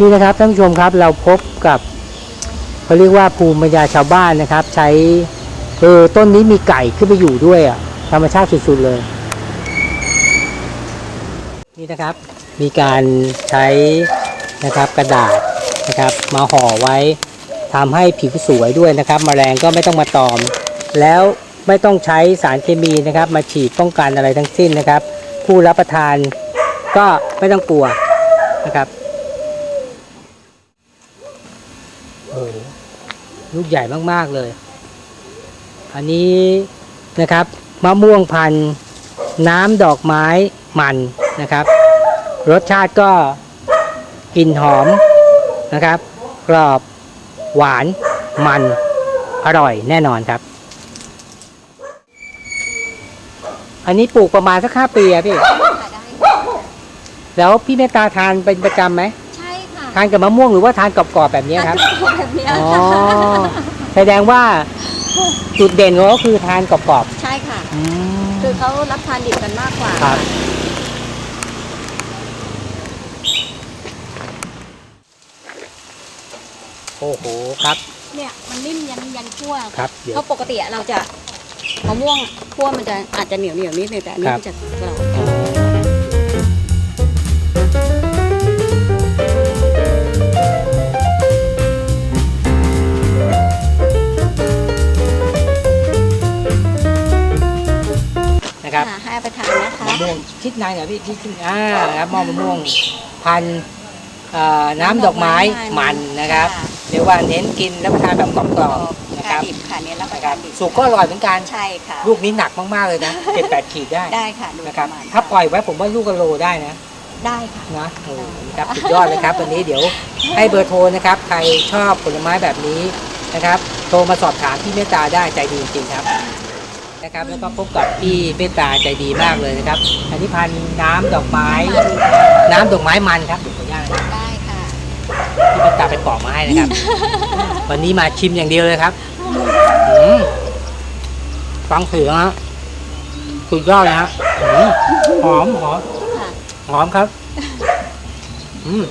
นี่นะครับท่านผู้ชมครับเราพบกับเขาเรียกว่าภูมิปัญญาชาวบ้านนะครับ ใช้เออต้นนี้มีไก่ขึ้นไปอยู่ด้วยอะธรรมชาติสุดๆเลย นี่นะครับ มีการใช้นะครับกระดาษนะครับ มาห่อไว้ทำให้ผิวสวยด้วยนะครับมแมลงก็ไม่ต้องมาตอม แล้วไม่ต้องใช้สารเคมีนะครับ มาฉีดป้องกันอะไรทั้งสิ้นนะครับ ผู้รับประทานก็ไม่ต้องกลัวนะครับ โอ้ลูกใหญ่มากๆเลย อันนี้นะครับ มะม่วงพันธุ์น้ำดอกไม้มันนะครับ รสชาติก็กลิ่นหอมนะครับ กรอบหวานมันอร่อยแน่นอนครับ อันนี้ปลูกประมาณสักห้าปีอะพี่ แล้วพี่เมตตาทานเป็นประจำไหม ทานกับมะม่วงหรือว่าทานกรอบๆแบบนี้ครับ แบบเนี้ยอ๋อค่ะแสดงว่าจุดเด่นของเขาก็คือทานกรอบใช่ค่ะ ๆอืม คือเขารับทานดิบกันมากกว่าครับ โอ้โหครับเนี่ยมันนิ่มยันยันคั่วครับ เดี๋ยว เพราะปกติอะเราจะมะม่วงคั่วมันจะอาจจะเหนียวเหนียวๆนิดนึงแต่อันนี้ครับ มันจะกรอบ อ๋อ มะม่วงชิดในเหรอพี่ชิดในอ่านะครับมะม่วงพันธุ์เอ่อน้ำดอกไม้มันนะครับค่ะ เรียกว่าเน้นกินแล้วประทานแบบกรอบๆนะคค่ะรับดิบค่ะเนี่ยรับประนะคทารันบดิบสุกก็อร่อยเหมือนกันใช่ค่ะ ลูกนี้หนักมากๆเลยนะเจ็ดแปดขีดได้ได้ค่ะดูนะครับปมณถ้าปล่อยไว้ผมว่าลูกกะโลได้นะ ได้ค่ะ นะโอ้โหครับสุดยอดเลยครับ วันนี้เดี๋ยวให้เบอร์โทรนะครับ ใครชอบผลไม้แบบนี้นะครับ โทรมาสอบถามพี่เมตตาได้ใจดีจริงๆครับ นะครับ แล้วก็พบกับพี่เมตตาใจดีมากเลยนะครับ อันนี้พันธุ์น้ำดอกไม้ น้ำดอกไม้มันครับเดี๋ยวขออนุญาตนะครับได้ค่ะพี่เมตตาไปปอกมาให้นะครับ วันนี้มาชิมอย่างเดียวเลยครับอืมฟังเสียงฮะสุดยอดเลยฮะอืมหอมหอมค่ะหอมครับ อืม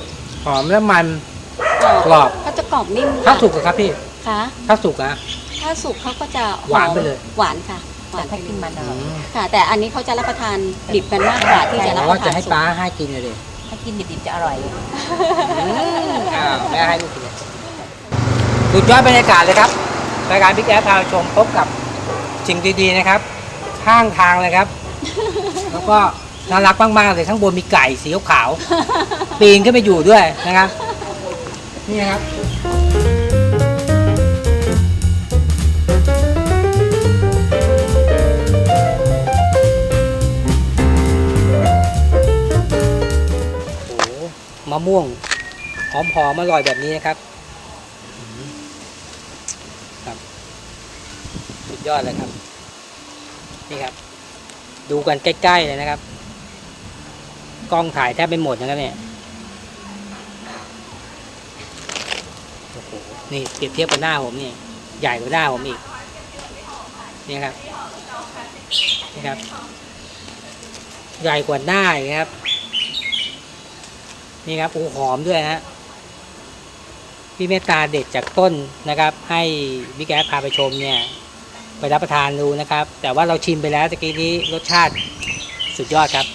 หอมและมันกรอบเขาจะกรอบนิ่มถ้าค่ะสุกอะครับพี่ ค่ะ ถ้าสุกอะ ถ้าสุกเขาก็จะอมหวานไปเลย หวานค่ะ หวานถ้ากินมันอร่อยค่ะ แต่อันนี้เขาจะรับประทานดิบกันมากกว่าที่จะรับอ๋ปอระทานจะให้สุกป้าให้กินเลยดิถ้ากินดิบๆจะอร่อยอ้าวแม่ให้ลูกกินเลยสุดยอดบรรยากาศเลยครับรายการบิ๊กแอพาชมพบกับสิ่งดีๆนะครับ ข้างทางเลยครับ แล้วก็น่ารักมากๆเลยข้างบนมีไก่สีขาวๆปีนขึ้นไปอยู่ด้วยนะครับ นี่นะครับะม่วง หอมหอมอร่อยแบบนี้นะครับครับสุดยอดเลยครับ นี่ครับ ดูกันใกล้ ๆ เลยนะครับ กล้องถ่ายแทบไม่หมดนะครับเนี่ยโอ้โหนี่เปรียบเทียบกับหน้าผมนี่ใหญ่กว่าหน้าผมอีกนี่ครับนี่ครับ ใหญ่กว่าหน้าอีกครับ นี่ครับโอ้หอมด้วยฮะพี่เมตตาเด็ดจากต้นนะครับ ให้บิ๊กแอพาไปชมเนี่ยไปรับประทานดูนะครับ แต่ว่าเราชิมไปแล้วตะกี้นี้รสชาติสุดยอดครับ